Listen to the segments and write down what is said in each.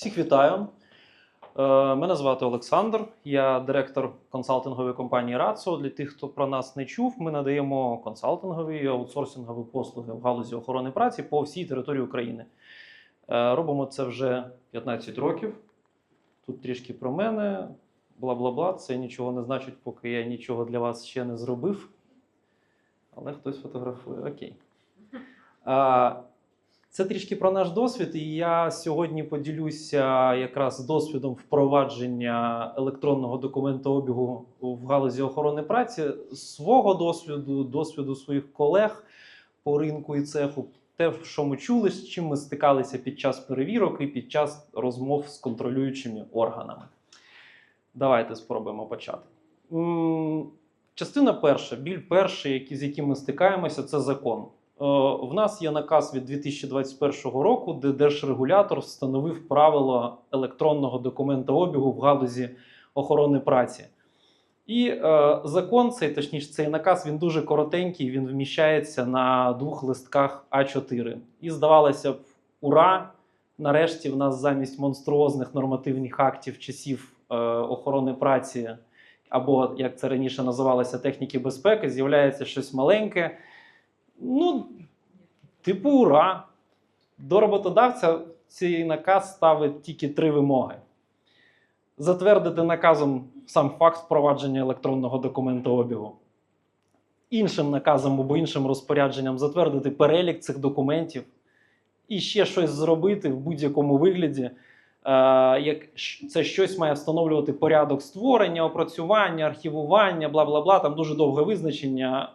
Всіх вітаю. Е, Мене звати Олександр. Я директор консалтингової компанії Рацо. Для тих, хто про нас не чув, ми надаємо консалтингові і аутсорсингові послуги в галузі охорони праці по всій території України. Е, Робимо це вже 15 років. Тут трішки про мене. Бла бла бла. Це нічого не значить, поки я нічого для вас ще не зробив. Але хтось фотографує. Окей. Це трішки про наш досвід, і я сьогодні поділюся якраз досвідом впровадження електронного документообігу в галузі охорони праці, свого досвіду, досвіду своїх колег по ринку і цеху, те, що ми чули, з чим ми стикалися під час перевірок і під час розмов з контролюючими органами. Давайте спробуємо почати. Частина перша, біль перший, з яким ми стикаємося, це закон. Е, В нас є наказ від 2021 року, де держрегулятор встановив правила електронного документообігу в галузі охорони праці. І е, закон цей, точніше, цей наказ, він дуже коротенький, він вміщається на двох листках А4. І здавалося б, ура! Нарешті в нас замість монструозних нормативних актів часів е, охорони праці, або як це раніше називалося, техніки безпеки, з'являється щось маленьке. Ну, типу, ура! До роботодавця цей наказ ставить тільки три вимоги: затвердити наказом сам факт впровадження електронного документообігу. Іншим наказом або іншим розпорядженням затвердити перелік цих документів і ще щось зробити в будь-якому вигляді. Е, як це щось має встановлювати порядок створення, опрацювання, архівування, бла бла бла. Там дуже довге визначення.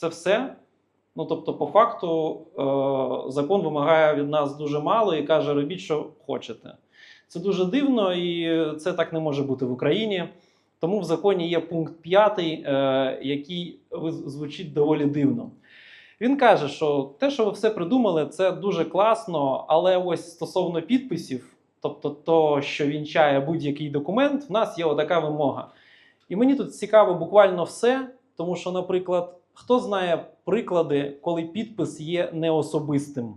Це все. Ну тобто, по факту, е, закон вимагає від нас дуже мало і каже: робіть, що хочете. Це дуже дивно, і це так не може бути в Україні. Тому в законі є пункт 5, е, який звучить доволі дивно. Він каже, що те, що ви все придумали, це дуже класно, але ось стосовно підписів, тобто то, що вінчає будь-який документ, в нас є отака вимога. І мені тут цікаво буквально все, тому що, наприклад, хто знає приклади, коли підпис є неособистим?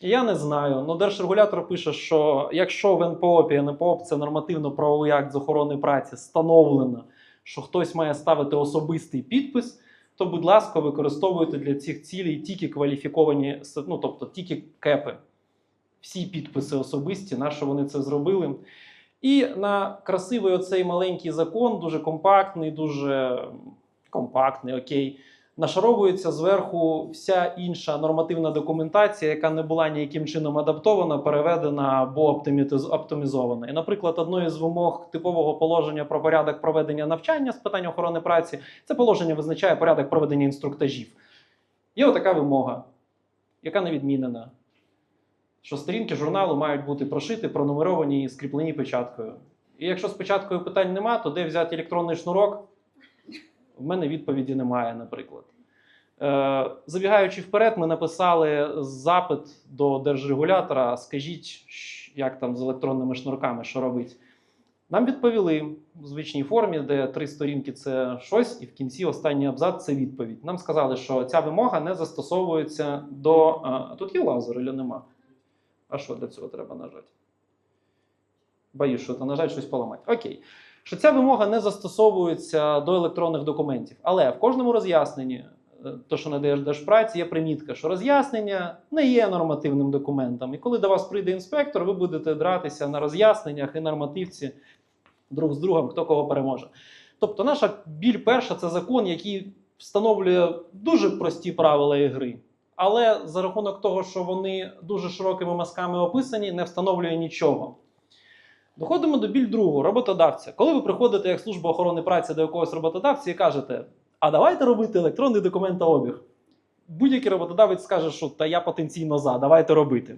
Я не знаю. Ну, держрегулятор пише, що якщо в НПОП і НПОП це нормативно-правовий акт з охорони праці, встановлено, що хтось має ставити особистий підпис, то, будь ласка, використовуйте для цих цілей тільки кваліфіковані, ну тобто тільки кепи. Всі підписи особисті, на що вони це зробили. І на красивий оцей маленький закон, дуже компактний, дуже компактний, окей. Нашаровується зверху вся інша нормативна документація, яка не була ніяким чином адаптована, переведена або оптимізована. І, наприклад, одною з вимог типового положення про порядок проведення навчання з питань охорони праці це положення визначає порядок проведення інструктажів. Є отака вимога, яка не відмінена. Що сторінки журналу мають бути прошиті, пронумеровані і скріплені печаткою. І якщо з печаткою питань нема, то де взяти електронний шнурок? В мене відповіді немає, наприклад. Е, забігаючи вперед, ми написали запит до держрегулятора. Скажіть, як там з електронними шнурками, що робить. Нам відповіли в звичній формі, де три сторінки це щось, і в кінці останній абзац це відповідь. Нам сказали, що ця вимога не застосовується до. е, А тут є лазер, чи нема? А що для цього треба нажати? Боюсь, що то нажати щось поламати. Окей. Що ця вимога не застосовується до електронних документів. Але в кожному роз'ясненні, е, то, що надаєш держпраці, є примітка, що роз'яснення не є нормативним документом. І коли до вас прийде інспектор, ви будете дратися на роз'ясненнях і нормативці друг з другом, хто кого переможе. Тобто, наша біль перша це закон, який встановлює дуже прості правила ігри. Але за рахунок того, що вони дуже широкими мазками описані, не встановлює нічого. Доходимо до біль другого роботодавця. Коли ви приходите як служба охорони праці до якогось роботодавця і кажете, а давайте робити електронний документообіг. Будь-який роботодавець скаже, що та я потенційно за, давайте робити.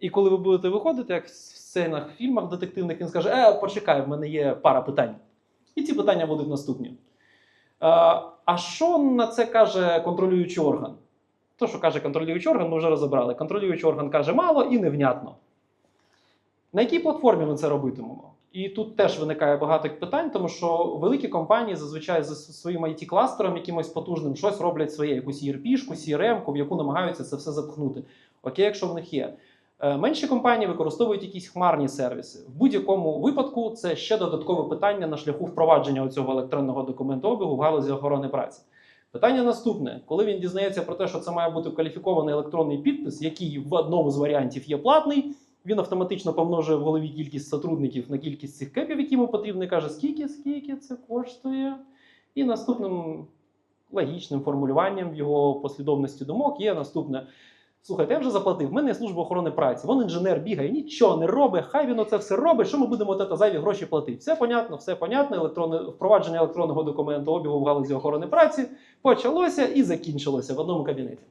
І коли ви будете виходити, як в сценах, в фільмах детективних, він скаже: Е, почекай, в мене є пара питань. І ці питання будуть наступні. Е, а що на це каже контролюючий орган? То, що каже контролюючий орган, ми вже розібрали. Контролюючий орган каже мало і невнятно. На якій платформі ми це робитимемо? І тут теж виникає багато питань, тому що великі компанії зазвичай за своїм it кластером якимось потужним щось роблять своє, якусь ERP-шку, CRM-ку, в яку намагаються це все запхнути. Окей, якщо в них є. Е, Менші компанії використовують якісь хмарні сервіси. В будь-якому випадку це ще додаткове питання на шляху впровадження цього електронного документообігу в галузі охорони праці. Питання наступне: коли він дізнається про те, що це має бути кваліфікований електронний підпис, який в одному з варіантів є платний, він автоматично помножує в голові кількість сотрудників на кількість цих кепів, які йому потрібно, каже, скільки, скільки це коштує. І наступним логічним формулюванням в його послідовності думок є наступне. Слухайте, я вже заплатив. В мене є служба охорони праці. Вон інженер бігає, нічого не робить. Хай він оце все робить. Що ми будемо це зайві гроші платити? Все понятно, все понятно. Електронне впровадження електронного документу обігу в галузі охорони праці почалося і закінчилося в одному кабінеті.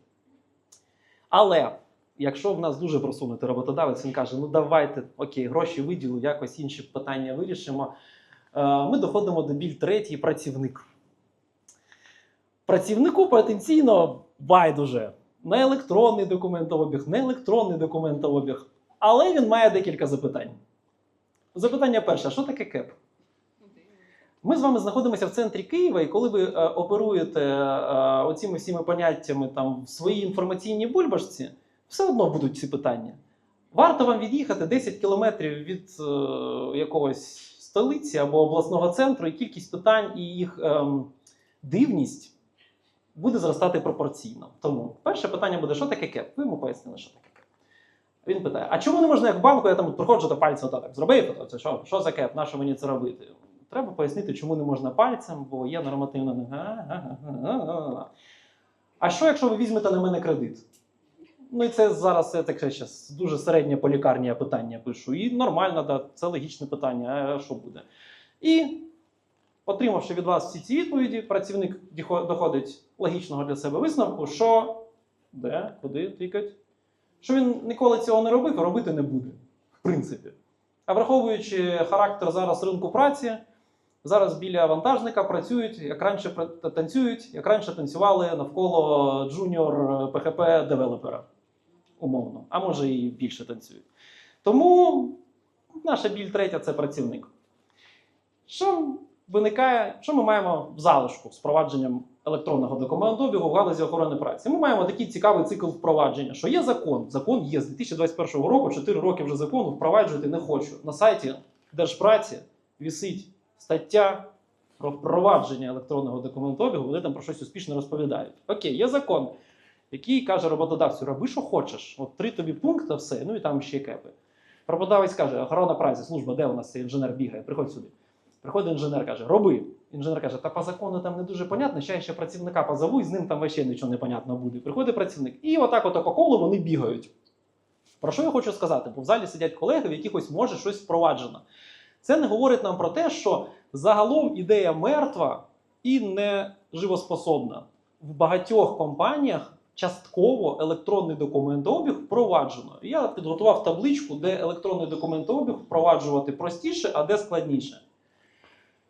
Але якщо в нас дуже просунутий роботодавець, він каже: ну давайте, окей, гроші виділу, якось інші питання вирішимо. Е, Ми доходимо до біль третій працівник. Працівнику потенційно байдуже на електронний документообіг, не електронний документообіг. Але він має декілька запитань. Запитання перше: що таке КЕП? Ми з вами знаходимося в центрі Києва, і коли ви е, оперуєте е, оціми всіми поняттями там в своїй інформаційній бульбашці, все одно будуть ці питання. Варто вам від'їхати 10 кілометрів від е, якогось столиці або обласного центру, і кількість питань і їх ем, дивність буде зростати пропорційно. Тому перше питання буде: що таке КЕП? Ви йому пояснили, що таке КЕП. Він питає: а чому не можна як банку, я там приходжу до пальця отак зробив, то це що, що за КЕП? Нащо мені це робити? Треба пояснити, чому не можна пальцем, бо є нормативна. А що, якщо ви візьмете на мене кредит? Ну і це зараз я таке щас дуже середнє по лікарні я питання пишу. І нормально, да, це логічне питання. А що буде? І отримавши від вас всі ці відповіді, працівник доходить логічного для себе висновку, що де, куди тикать, що він ніколи цього не робив, а робити не буде, в принципі. А враховуючи характер зараз ринку праці, зараз біля вантажника працюють, як раніше танцюють, як раніше танцювали навколо джуніор PHP девелопера. Умовно, а може і більше танцюють. Тому наша біль третя це працівник. Що виникає, що ми маємо в залишку з впровадженням електронного документообігу в галузі охорони праці? Ми маємо такий цікавий цикл впровадження, що є закон. Закон є з 2021 року, 4 роки вже закону впроваджувати не хочу. На сайті Держпраці вісить стаття про впровадження електронного документообігу, вони там про щось успішно розповідають. Окей, є закон, який каже роботодавцю: роби, що хочеш. От три тобі пункти, все, ну і там ще кепи. Роботодавець каже, охорона праці, служба, де у нас цей інженер бігає? Приходь сюди. Приходить інженер, каже, роби. Інженер каже, та по закону там не дуже понятно, ще я ще працівника позову, і з ним там вообще нічого не понятно буде. Приходить працівник. І отак от по колу вони бігають. Про що я хочу сказати? Бо в залі сидять колеги, в якихось може щось впроваджено. Це не говорить нам про те, що загалом ідея мертва і не живоспособна. В багатьох компаніях частково електронний документообіг впроваджено. Я підготував табличку, де електронний документообіг впроваджувати простіше, а де складніше.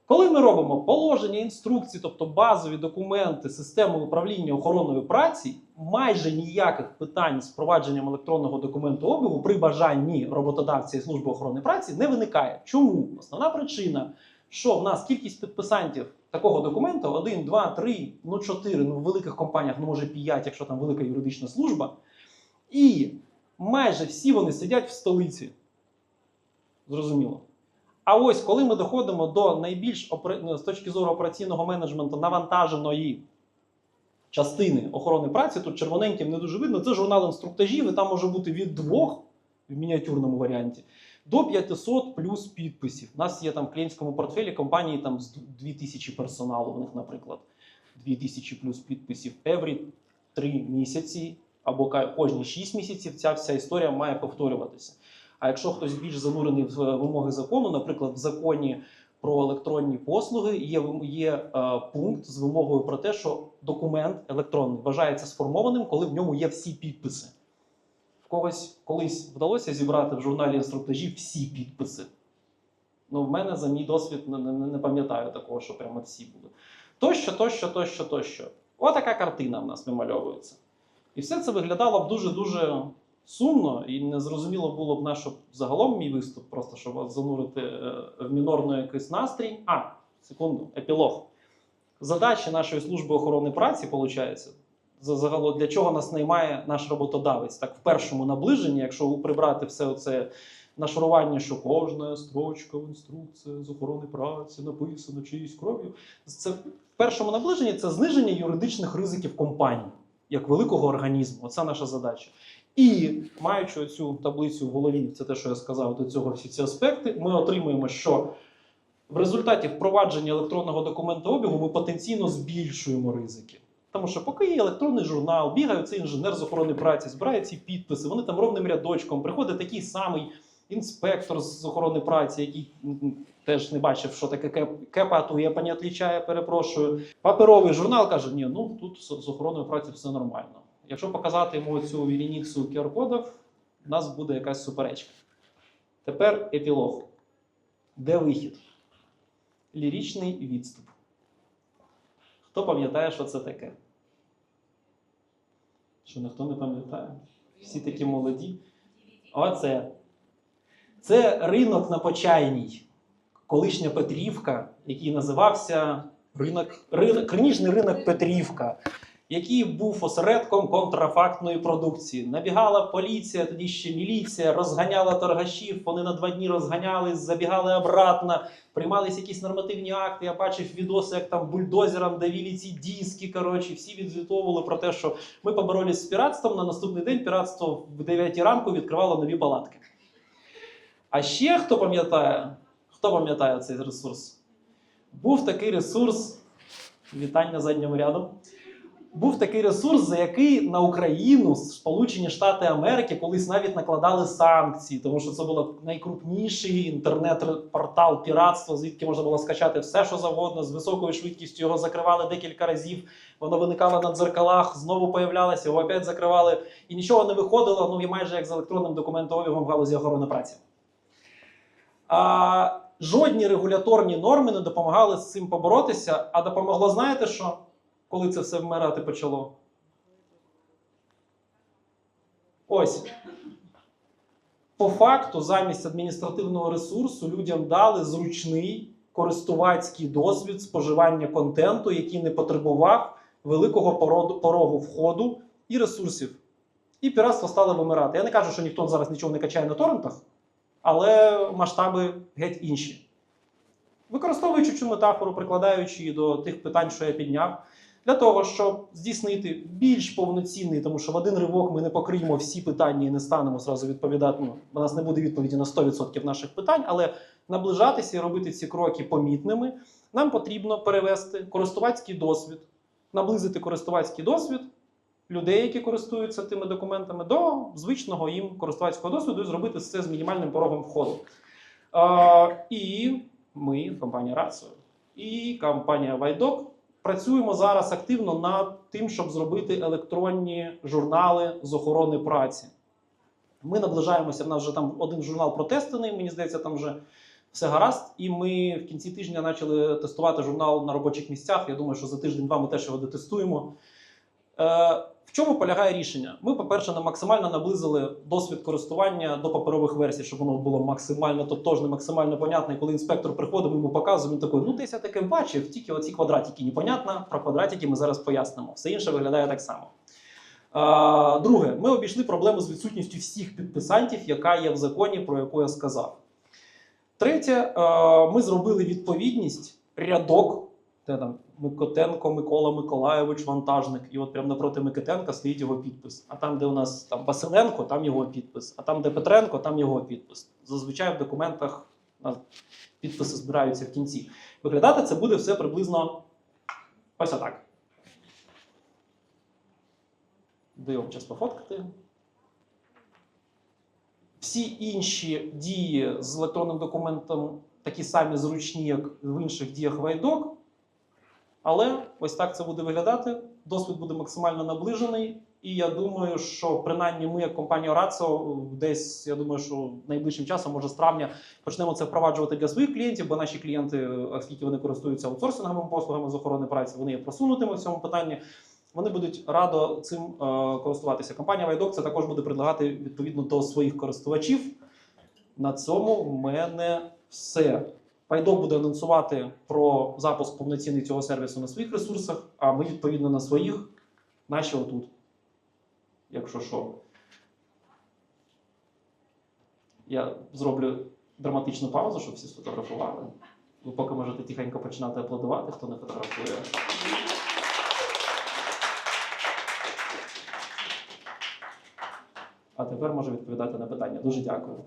Коли ми робимо положення, інструкції, тобто базові документи системи управління охороною праці, майже ніяких питань з впровадженням електронного документообігу при бажанні роботодавця і служби охорони праці не виникає. Чому? Основна причина, що в нас кількість підписантів такого документу 1, 2, 3, ну 4, ну в великих компаніях, ну може 5, якщо там велика юридична служба. І майже всі вони сидять в столиці. Зрозуміло. А ось коли ми доходимо до найбільш ну, з точки зору операційного менеджменту навантаженої частини охорони праці, тут червоненьким не дуже видно. Це журнал інструктажів, і там може бути від двох в мініатюрному варіанті до 500 плюс підписів. У нас є там в клієнтському портфелі компанії там з 2000 персоналу, в них, наприклад, 2000 плюс підписів. Every 3 місяці або кожні 6 місяців ця вся історія має повторюватися. А якщо хтось більш занурений в е, вимоги закону, наприклад, в законі про електронні послуги є, є е, пункт з вимогою про те, що документ електронний вважається сформованим, коли в ньому є всі підписи. Когось колись вдалося зібрати в журналі інструктажів всі підписи. Ну, в мене за мій досвід не, не, не пам'ятаю такого, що прямо всі були. Тощо, тощо, тощо, тощо. Отака картина в нас вимальовується. І все це виглядало б дуже-дуже сумно і незрозуміло було б на загалом мій виступ, просто щоб вас занурити е, в мінорний якийсь настрій. А, секунду, епілог. Задачі нашої служби охорони праці, виходить, загалом для чого нас наймає наш роботодавець. Так, в першому наближенні, якщо прибрати все це нашарування, що кожна строчка в інструкції з охорони праці написана чиюсь кров'ю. Це в першому наближенні це зниження юридичних ризиків компанії як великого організму. Оце наша задача. І маючи цю таблицю в голові, це те, що я сказав до цього, всі ці аспекти, ми отримуємо, що в результаті впровадження електронного документообігу ми потенційно збільшуємо ризики. Тому що поки є електронний журнал, бігає цей інженер з охорони праці, збирає ці підписи, вони там ровним рядочком, приходить такий самий інспектор з охорони праці, який теж не бачив, що таке кеп- кепа, не відлічає, перепрошую. Паперовий журнал каже: ні, ну тут з охороною праці все нормально. Якщо показати йому цю вірініцю QR-кодів, у нас буде якась суперечка. Тепер епілог. Де вихід? Лірічний відступ. Хто пам'ятає, що це таке? Що ніхто не пам'ятає? Всі такі молоді. Оце. Це ринок на Почайній, колишня Петрівка, який називався ринок, ринок, книжний ринок Петрівка, який був осередком контрафактної продукції. Набігала поліція, тоді ще міліція, розганяла торгашів, вони на два дні розганялись, забігали обратно, приймались якісь нормативні акти. Я бачив відоси, як там бульдозером давили ці диски. Коротше, всі відзвітовували про те, що ми поборолись з піратством. На наступний день піратство в 9 ранку відкривало нові палатки. А ще хто пам'ятає, хто пам'ятає цей ресурс? Був такий ресурс, вітання задньому ряду. Був такий ресурс, за який на Україну Сполучені Штати Америки колись навіть накладали санкції, тому що це був найкрупніший інтернет-портал піратства, звідки можна було скачати все, що завгодно, з високою швидкістю його закривали декілька разів. Воно виникало на дзеркалах, знову появлялося, його опять закривали, і нічого не виходило. Ну і майже як з електронним документообігом в галузі охорони праці. А, жодні регуляторні норми не допомагали з цим поборотися. А допомогло, знаєте що? Коли це все вмирати почало? Ось. По факту, замість адміністративного ресурсу людям дали зручний користувацький досвід споживання контенту, який не потребував великого порогу входу і ресурсів. І піратство стало вимирати. Я не кажу, що ніхто зараз нічого не качає на торрентах, але масштаби геть інші. Використовуючи цю метафору, прикладаючи її до тих питань, що я підняв, для того, щоб здійснити більш повноцінний, тому що в один ривок ми не покриємо всі питання і не станемо зразу відповідати. Ну, у нас не буде відповіді на 100% наших питань, але наближатися і робити ці кроки помітними, нам потрібно перевести користувацький досвід, наблизити користувацький досвід людей, які користуються тими документами, до звичного їм користувацького досвіду і зробити це з мінімальним порогом входу. Е, і ми, компанія Рацо, і компанія Вайдок працюємо зараз активно над тим, щоб зробити електронні журнали з охорони праці. Ми наближаємося. В нас вже там один журнал протестений. Мені здається, там вже все гаразд. І ми в кінці тижня почали тестувати журнал на робочих місцях. Я думаю, що за тиждень-два ми теж його дотестуємо. Е, в чому полягає рішення? Ми, по-перше, максимально наблизили досвід користування до паперових версій, щоб воно було максимально тотожне, максимально понятне. І коли інспектор приходить, ми йому показуємо, він такий, ну десь я таке бачив, тільки оці квадратики непонятно. Про квадратики ми зараз пояснимо. Все інше виглядає так само. Друге, ми обійшли проблему з відсутністю всіх підписантів, яка є в законі, про яку я сказав. Третє, ми зробили відповідність рядок, де там Микотенко Микола Миколайович, вантажник, і от прямо напроти Микитенка стоїть його підпис. А там, де у нас там Василенко, там його підпис. А там, де Петренко, там його підпис. Зазвичай в документах підписи збираються в кінці. Виглядати це буде все приблизно ось отак. Даємо час пофоткати. Всі інші дії з електронним документом такі самі зручні, як в інших діях Вайдок. Але ось так це буде виглядати. Досвід буде максимально наближений. І я думаю, що принаймні ми, як компанія Рацо, десь я думаю, що найближчим часом, може з травня, почнемо це впроваджувати для своїх клієнтів, бо наші клієнти, оскільки вони користуються аутсорсинговими послугами з охорони праці, вони є просунутими в цьому питанні. Вони будуть радо цим е, користуватися. Компанія Вайдок це також буде предлагати відповідно до своїх користувачів. На цьому в мене все. Пайдок буде анонсувати про запуск повноцінний цього сервісу на своїх ресурсах, а ми відповідно на своїх Наші отут. Якщо що. Я зроблю драматичну паузу, щоб всі сфотографували. Ви поки можете тихенько починати аплодувати, хто не фотографує. А тепер можу відповідати на питання. Дуже дякую.